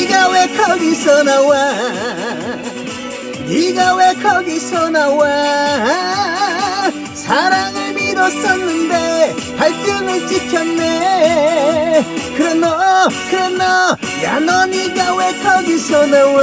네가 왜 거기서 나와? 네가 왜 거기서 나와? 사랑을 믿었었는데 발등을 찍혔네. 그래 너 그래 너야 너 네가 왜 거기서 나와?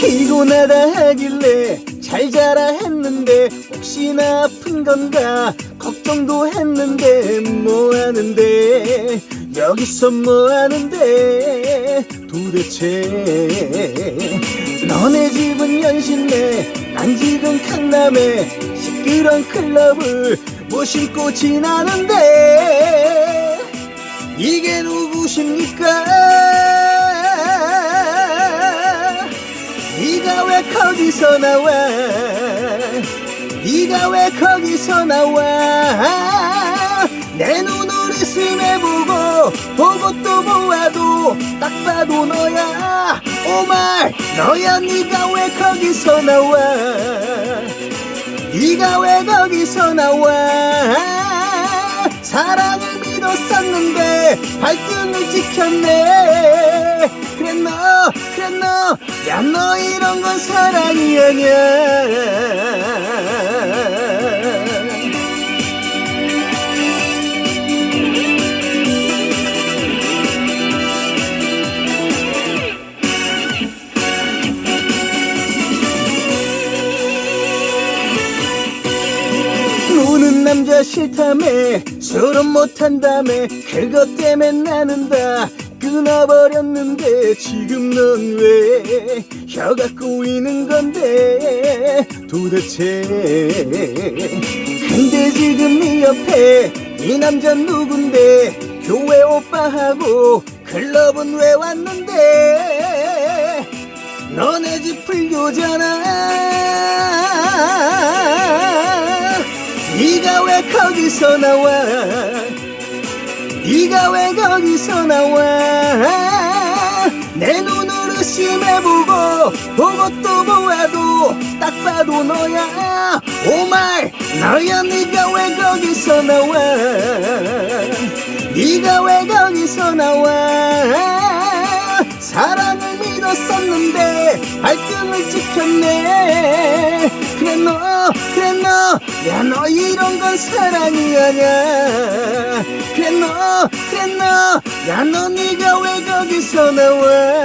피곤하다 하길래 잘 자라 했는데 혹시나 아픈 건가 걱정도 했는데 뭐 하는데? 여기서 뭐 하는데 도대체? 너네 집은 연신내 난 지금 강남에 시끄러운 클럽을 무심코 지나는데 이게 누구십니까 거기서 나와. 네가 왜 거기서 나와? 내 눈을 스매 보고 보고 또 보아도 딱 봐도 너야. 오말 너야 네가 왜 거기서 나와? 네가 왜 거기서 나와? 사랑을 믿었었는데 발등을 찍혔네. 그래 너 그래 너 야너 이런 건 사랑이 아니야. 노는 남자 싫다며 술은 못한다며 그것 때문에 나는 다 끊어버렸는데 지금 넌 왜 혀가 꼬이는 건데 도대체 근데 지금 네 옆에 이 남자 누군데? 교회 오빠하고 클럽은 왜 왔는데? 너네 집 불교잖아. 네가 왜 거기서 나와 네가 왜 거기서 나와? 내 눈으로 심해보고 보고 또 보아도 딱 봐도 너야. 오말 너야 네가 왜 거기서 나와? 네가 왜 거기서 나와? 사랑을 믿었었는데 발등을 찍혔네. 그래 너 그래 너야 너 이런 건 사랑이 아냐 그래 너야 너 네가 왜 거기서 나와